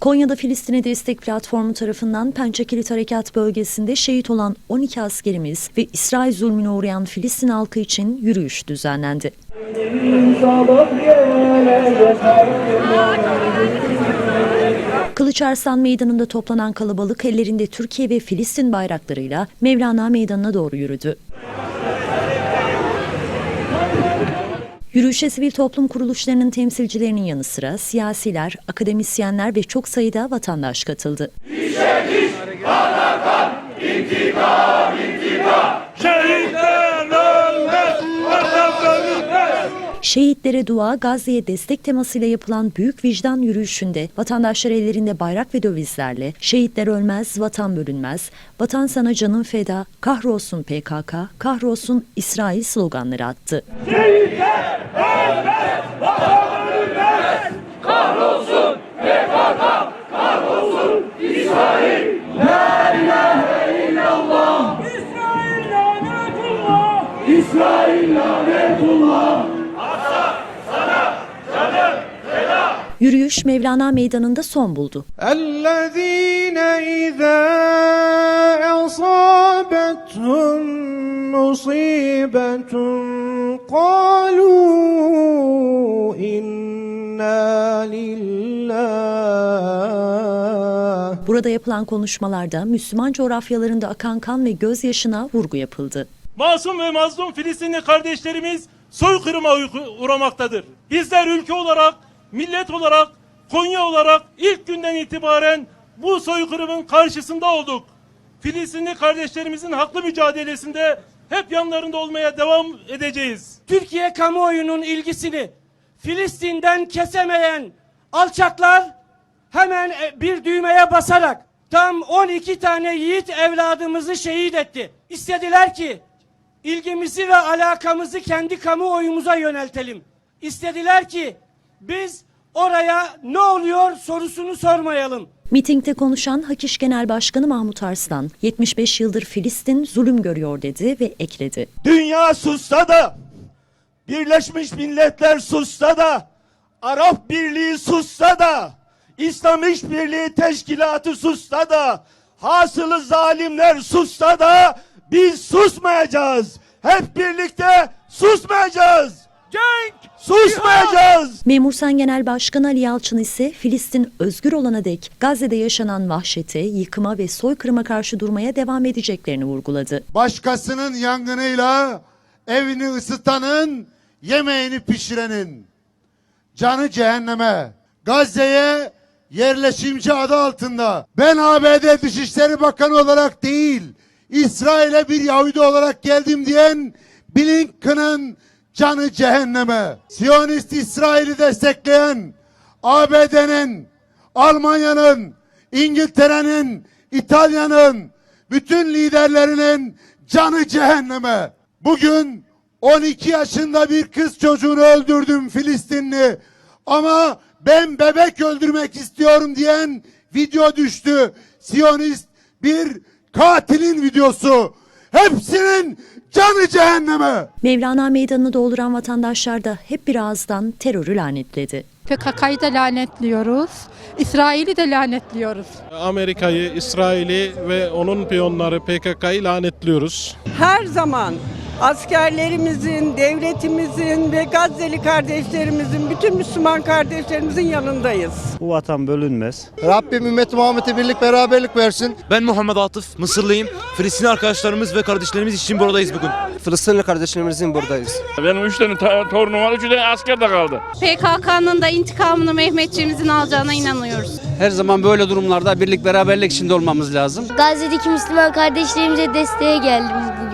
Konya'da Filistin'e destek platformu tarafından Pençekilit Harekat bölgesinde şehit olan 12 askerimiz ve İsrail zulmüne uğrayan Filistin halkı için yürüyüş düzenlendi. Kılıçarslan Meydanı'nda toplanan kalabalık ellerinde Türkiye ve Filistin bayraklarıyla Mevlana Meydanı'na doğru yürüdü. Yürüyüşe sivil toplum kuruluşlarının temsilcilerinin yanı sıra siyasiler, akademisyenler ve çok sayıda vatandaş katıldı. Şehitler ölmez, vatan bölünmez. Şehitlere dua, Gazze'ye destek temasıyla yapılan büyük vicdan yürüyüşünde vatandaşlar ellerinde bayrak ve dövizlerle şehitler ölmez, vatan bölünmez, vatan sana canın feda, kahrolsun PKK, kahrolsun İsrail sloganları attı. Şehitler ölmez, vatan bölünmez. Kahrolsun PKK, Yürüyüş Mevlana Meydanı'nda son buldu. الذين إذا أصابتهم مصيبة قالوا إنا لله Burada yapılan konuşmalarda Müslüman coğrafyalarında akan kan ve gözyaşına vurgu yapıldı. Masum ve mazlum Filistinli kardeşlerimiz soykırıma uyku- uğramaktadır. Bizler ülke olarak, millet olarak, Konya olarak ilk günden itibaren bu soykırımın karşısında olduk. Filistinli kardeşlerimizin haklı mücadelesinde hep yanlarında olmaya devam edeceğiz. Türkiye kamuoyunun ilgisini Filistin'den kesemeyen alçaklar hemen e, bir düğmeye basarak tam 12 tane yiğit evladımızı şehit etti. İstediler ki ilgimizi ve alakamızı kendi kamuoyumuza yöneltelim. İstediler ki biz oraya ne oluyor sorusunu sormayalım. Mitingde konuşan Hakiş Genel Başkanı Mahmut Arslan, 75 yıldır Filistin zulüm görüyor dedi ve ekledi. Dünya sussa da, Birleşmiş Milletler sussa da, Arap Birliği sussa da, İslam İşbirliği Teşkilatı sussa da, hasılı zalimler sussa da biz susmayacağız. Hep birlikte susmayacağız. Cenk! Susmayacağız. Memur Sen Genel Başkanı Ali Yalçın ise Filistin özgür olana dek Gazze'de yaşanan vahşete, yıkıma ve soykırıma karşı durmaya devam edeceklerini vurguladı. başkasının yangınıyla evini ısıtanın, yemeğini pişirenin canı cehenneme. Gazze'ye yerleşimci adı altında ben ABD Dışişleri Bakanı olarak değil, İsrail'e bir Yahudi olarak geldim diyen Blinken'ın canı cehenneme. Siyonist İsrail'i destekleyen ABD'nin, Almanya'nın, İngiltere'nin, İtalya'nın, bütün liderlerinin canı cehenneme. Bugün 12 yaşında bir kız çocuğunu öldürdüm Filistinli. Ama ben bebek öldürmek istiyorum diyen video düştü. Siyonist bir katilin videosu. Hepsinin canı cehenneme. Mevlana Meydanı'nı dolduran vatandaşlar da hep bir ağızdan terörü lanetledi. PKK'yı da lanetliyoruz. İsrail'i de lanetliyoruz. Amerika'yı, İsrail'i ve onun piyonları PKK'yı lanetliyoruz. her zaman askerlerimizin, devletimizin ve Gazze'li kardeşlerimizin, bütün Müslüman kardeşlerimizin yanındayız. Bu vatan bölünmez. Rabbim ümmet Muhammed'e birlik beraberlik versin. Ben Muhammed Atıf, Mısırlıyım. Filistin arkadaşlarımız ve kardeşlerimiz için buradayız bugün. Filistinli kardeşlerimizin buradayız. Benim üç tane torunum var, üç tane asker de kaldı. PKK'nın da intikamını Mehmetçiğimizin alacağına inanıyoruz. Her zaman böyle durumlarda birlik beraberlik içinde olmamız lazım. Gazze'deki Müslüman kardeşlerimize desteğe geldim bugün.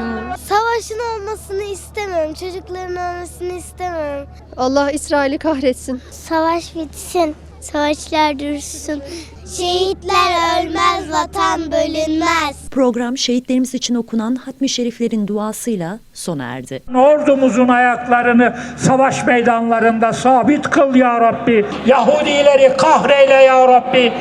Savaşın olmasını istemiyorum. Çocukların olmasını istemiyorum. Allah İsrail'i kahretsin. Savaş bitsin. Savaşlar dursun. Şehitler ölmez, vatan bölünmez. Program şehitlerimiz için okunan hatmi şeriflerin duasıyla sona erdi. Ordumuzun ayaklarını savaş meydanlarında sabit kıl ya Rabbi. Yahudileri kahreyle ya Rabbi.